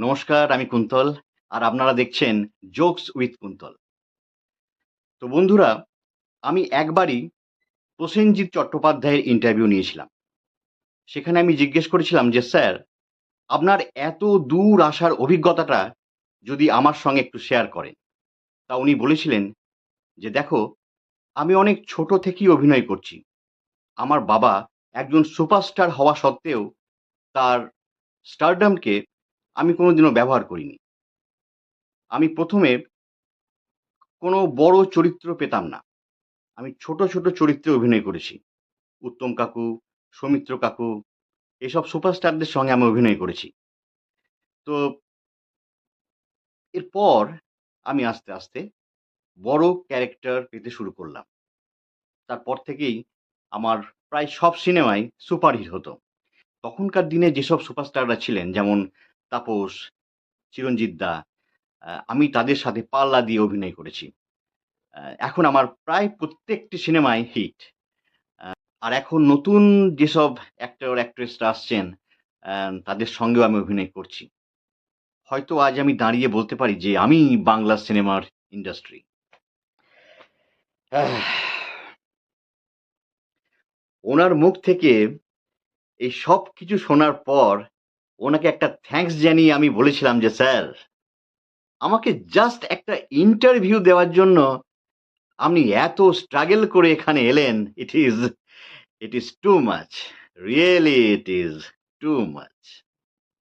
নমস্কার, আমি কুন্তল, আর আপনারা দেখছেন জোকস উইথ কুন্তল। তো বন্ধুরা, আমি একবারই প্রসেনজিৎ চট্টোপাধ্যায়ের ইন্টারভিউ নিয়েছিলাম। সেখানে আমি জিজ্ঞেস করেছিলাম যে, স্যার, আপনার এত দূর আসার অভিজ্ঞতাটা যদি আমার সঙ্গে একটু শেয়ার করেন। তা উনি বলেছিলেন যে, দেখো, আমি অনেক ছোট থেকেই অভিনয় করছি। আমার বাবা একজন সুপারস্টার হওয়া সত্ত্বেও তার স্টারডামকে আমি কোনোদিনও ব্যবহার করিনি। আমি প্রথমে কোনো বড় চরিত্র পেতাম না। আমি ছোট ছোট চরিত্রে অভিনয় করেছি। উত্তম কাকু, সৌমিত্র কাকু, এসব সুপারস্টারদের সঙ্গে আমি অভিনয় করেছি। তো এরপর আমি আস্তে আস্তে বড় ক্যারেক্টার পেতে শুরু করলাম। তারপর থেকেই আমার প্রায় সব সিনেমাই সুপারহিট হতো। তখনকার দিনে যেসব সুপারস্টাররা ছিলেন, যেমন তাপস, চিরঞ্জিত দা আমি তাদের সাথে পাল্লা দিয়ে অভিনয় করেছি। এখন আমার প্রায় প্রত্যেকটি সিনেমায় হিট। আর এখন নতুন যেসব অ্যাক্টর অ্যাক্ট্রেসরা আসছেন তাদের সঙ্গেও আমি অভিনয় করছি। হয়তো আজ আমি দাঁড়িয়ে বলতে পারি যে আমি বাংলা সিনেমার ইন্ডাস্ট্রি ওনার মুখ থেকে এই সব কিছু শোনার পর ওনাকে একটা থ্যাঙ্কস জানিয়ে আমি বলেছিলাম যে, স্যার, আমাকে জাস্ট একটা ইন্টারভিউ দেওয়ার জন্য আপনি এত স্ট্রাগল করে এখানে এলেন। It is it is too much really it is too much